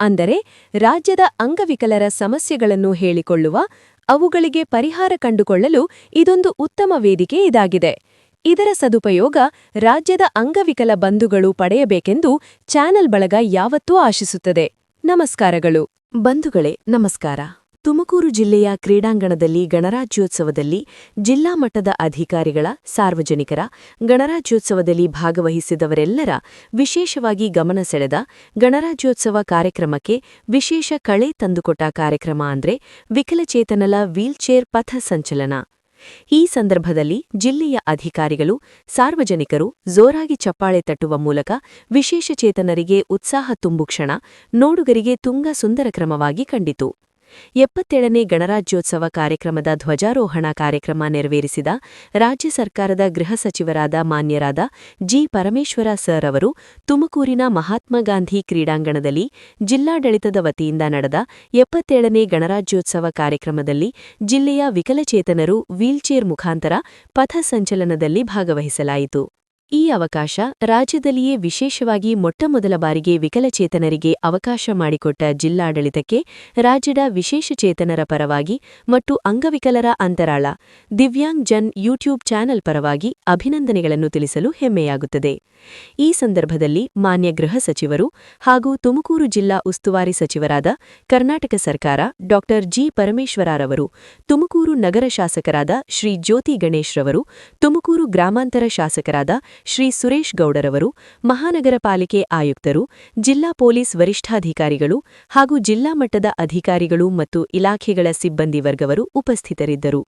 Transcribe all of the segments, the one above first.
ಅಂದರೆ ರಾಜ್ಯದ ಅಂಗವಿಕಲರ ಸಮಸ್ಯೆಗಳನ್ನು ಹೇಳಿಕೊಳ್ಳುವ, ಅವುಗಳಿಗೆ ಪರಿಹಾರ ಕಂಡುಕೊಳ್ಳಲು ಇದೊಂದು ಉತ್ತಮ ವೇದಿಕೆ ಇದಾಗಿದೆ. ಇದರ ಸದುಪಯೋಗ ರಾಜ್ಯದ ಅಂಗವಿಕಲ ಬಂಧುಗಳು ಪಡೆಯಬೇಕೆಂದು ಚಾನೆಲ್ ಬಳಗ ಯಾವತ್ತೂ ಆಶಿಸುತ್ತದೆ. ನಮಸ್ಕಾರಗಳು. ಬಂಧುಗಳೇ, ನಮಸ್ಕಾರ. ತುಮಕೂರು ಜಿಲ್ಲೆಯ ಕ್ರೀಡಾಂಗಣದಲ್ಲಿ ಗಣರಾಜ್ಯೋತ್ಸವದಲ್ಲಿ ಜಿಲ್ಲಾ ಮಟ್ಟದ ಅಧಿಕಾರಿಗಳ, ಸಾರ್ವಜನಿಕರ, ಗಣರಾಜ್ಯೋತ್ಸವದಲ್ಲಿ ಭಾಗವಹಿಸಿದವರೆಲ್ಲರ ವಿಶೇಷವಾಗಿ ಗಮನ ಸೆಳೆದ ಗಣರಾಜ್ಯೋತ್ಸವ ಕಾರ್ಯಕ್ರಮಕ್ಕೆ ವಿಶೇಷ ಕಳೆ ತಂದುಕೊಟ್ಟ ಕಾರ್ಯಕ್ರಮ ಅಂದ್ರೆ ವಿಕಲಚೇತನಲ ವೀಲ್ಚೇರ್ ಪಥ ಸಂಚಲನ. ಈ ಸಂದರ್ಭದಲ್ಲಿ ಜಿಲ್ಲೆಯ ಅಧಿಕಾರಿಗಳು, ಸಾರ್ವಜನಿಕರು ಜೋರಾಗಿ ಚಪ್ಪಾಳೆ ತಟ್ಟುವ ಮೂಲಕ ವಿಶೇಷ ಚೇತನರಿಗೆ ಉತ್ಸಾಹ ತುಂಬು ಕ್ಷಣ ನೋಡುಗರಿಗೆ ತುಂಗ ಸುಂದರ ಕ್ರಮವಾಗಿ ಕಂಡಿತು. ಎಪ್ಪತ್ತೇಳನೇ ಗಣರಾಜ್ಯೋತ್ಸವ ಕಾರ್ಯಕ್ರಮದ ಧ್ವಜಾರೋಹಣ ಕಾರ್ಯಕ್ರಮ ನೆರವೇರಿಸಿದ ರಾಜ್ಯ ಸರ್ಕಾರದ ಗೃಹ ಸಚಿವರಾದ ಮಾನ್ಯರಾದ ಜಿ. ಪರಮೇಶ್ವರ ಸರ್ ಅವರು ತುಮಕೂರಿನ ಮಹಾತ್ಮ ಗಾಂಧಿ ಕ್ರೀಡಾಂಗಣದಲ್ಲಿ ಜಿಲ್ಲಾಡಳಿತದ ವತಿಯಿಂದ ನಡೆದ ಎಪ್ಪತ್ತೇಳನೇ ಗಣರಾಜ್ಯೋತ್ಸವ ಕಾರ್ಯಕ್ರಮದಲ್ಲಿ ಜಿಲ್ಲೆಯ ವಿಕಲಚೇತನರು ವೀಲ್ಚೇರ್ ಮುಖಾಂತರ ಪಥ ಸಂಚಲನದಲ್ಲಿ ಭಾಗವಹಿಸಲಾಯಿತು. ಈ ಅವಕಾಶ ರಾಜ್ಯದಲ್ಲಿಯೇ ವಿಶೇಷವಾಗಿ ಮೊಟ್ಟಮೊದಲ ಬಾರಿಗೆ ವಿಕಲಚೇತನರಿಗೆ ಅವಕಾಶ ಮಾಡಿಕೊಟ್ಟ ಜಿಲ್ಲಾಡಳಿತಕ್ಕೆ ರಾಜ್ಯದ ವಿಶೇಷಚೇತನರ ಪರವಾಗಿ ಮತ್ತು ಅಂಗವಿಕಲರ ಅಂತರಾಳ ದಿವ್ಯಾಂಗ್ ಜನ್ ಯೂಟ್ಯೂಬ್ ಚಾನೆಲ್ ಪರವಾಗಿ ಅಭಿನಂದನೆಗಳನ್ನು ತಿಳಿಸಲು ಹೆಮ್ಮೆಯಾಗುತ್ತದೆ. ಈ ಸಂದರ್ಭದಲ್ಲಿ ಮಾನ್ಯ ಗೃಹ ಸಚಿವರು ಹಾಗೂ ತುಮಕೂರು ಜಿಲ್ಲಾ ಉಸ್ತುವಾರಿ ಸಚಿವರಾದ ಕರ್ನಾಟಕ ಸರ್ಕಾರ ಡಾ. ಜಿ. ಪರಮೇಶ್ವರರವರು, ತುಮಕೂರು ನಗರ ಶಾಸಕರಾದ ಶ್ರೀ ಜ್ಯೋತಿ ಗಣೇಶ್ರವರು, ತುಮಕೂರು ಗ್ರಾಮಾಂತರ ಶಾಸಕರಾದ ಶ್ರೀ ಸುರೇಶ್ ಗೌಡರವರು, ಮಹಾನಗರ ಪಾಲಿಕೆ ಆಯುಕ್ತರು, ಜಿಲ್ಲಾ ಪೊಲೀಸ್ ವರಿಷ್ಠಾಧಿಕಾರಿಗಳು ಹಾಗೂ ಜಿಲ್ಲಾ ಮಟ್ಟದ ಅಧಿಕಾರಿಗಳು ಮತ್ತು ಇಲಾಖೆಗಳ ಸಿಬ್ಬಂದಿ ವರ್ಗವರು ಉಪಸ್ಥಿತರಿದ್ದರು.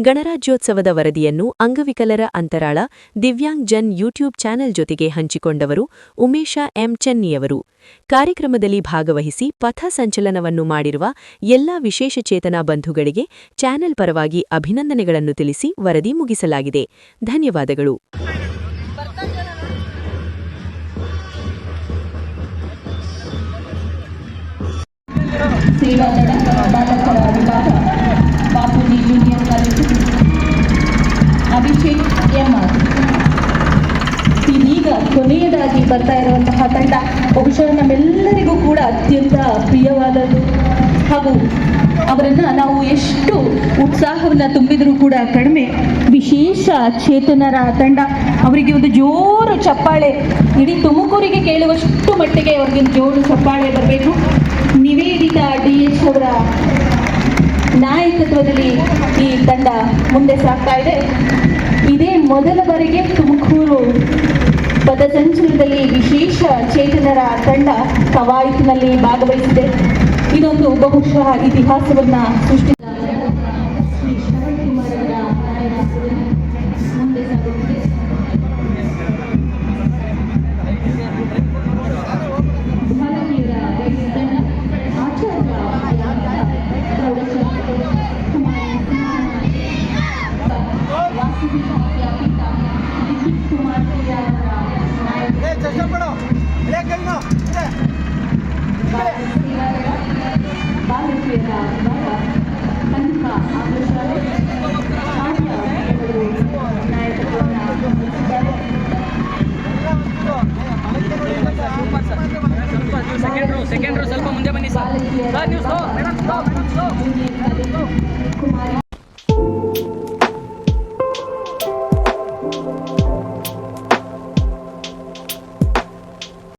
ಗಣರಾಜ್ಯೋತ್ಸವದ ವರದಿಯನ್ನು ಅಂಗವಿಕಲರ ಅಂತರಾಳ ದಿವ್ಯಾಂಗ್ ಜನ್ ಯೂಟ್ಯೂಬ್ ಚಾನೆಲ್ ಜೊತೆಗೆ ಹಂಚಿಕೊಂಡವರು ಉಮೇಶ ಎಂ ಚೆನ್ನಿಯವರು. ಕಾರ್ಯಕ್ರಮದಲ್ಲಿ ಭಾಗವಹಿಸಿ ಪಥ ಸಂಚಲನವನ್ನು ಮಾಡಿರುವ ಎಲ್ಲಾ ವಿಶೇಷಚೇತನ ಬಂಧುಗಳಿಗೆ ಚಾನೆಲ್ ಪರವಾಗಿ ಅಭಿನಂದನೆಗಳನ್ನು ತಿಳಿಸಿ ವರದಿ ಮುಗಿಸಲಾಗಿದೆ. ಧನ್ಯವಾದಗಳು. ಸೇವಾದಳ ಬಾಲಕರ ವಿಭಾಗ Bapuji junior college Abhishek M R ಇದೀಗ ಕೊನೆಯದಾಗಿ ಬರ್ತಾ ಇರುವಂತಹ ತಂಡ ಬಹುಶಃ ನಮ್ಮೆಲ್ಲರಿಗೂ ಕೂಡ ಅತ್ಯಂತ ಪ್ರಿಯವಾದದ್ದು. ಹಾಗೂ ಅವರನ್ನ ನಾವು ಎಷ್ಟು ಉತ್ಸಾಹವನ್ನ ತುಂಬಿದರೂ ಕೂಡ ಕಡಿಮೆ ವಿಶೇಷ ಚೇತನರ ತಂಡ. ಅವರಿಗೆ ಒಂದು ಜೋರು ಚಪ್ಪಾಳೆ ಇಡೀ ತುಮಕೂರಿಗೆ ಕೇಳುವಷ್ಟು ಮಟ್ಟಿಗೆ ಅವ್ರಿಗೆ ಒಂದು ಜೋರು ಚಪ್ಪಾಳೆ ಬರಬೇಕು. ನಿವೇದಿತಾ ಡಿ ಎಚ್ ಅವರ ನಾಯಕತ್ವದಲ್ಲಿ ಈ ತಂಡ ಮುಂದೆ ಸಾಗ್ತಾ ಇದೆ. ಇದೇ ಮೊದಲ ಬಾರಿಗೆ ತುಮಕೂರು ಪದಸಂಚಲನದಲ್ಲಿ ವಿಶೇಷ ಚೇತನರ ತಂಡ ಕವಾಯತಿನಲ್ಲಿ ಭಾಗವಹಿಸಿದೆ. ಇದೊಂದು ಬಹುಶಃ ಇತಿಹಾಸವನ್ನ ಸೃಷ್ಟಿ Good news.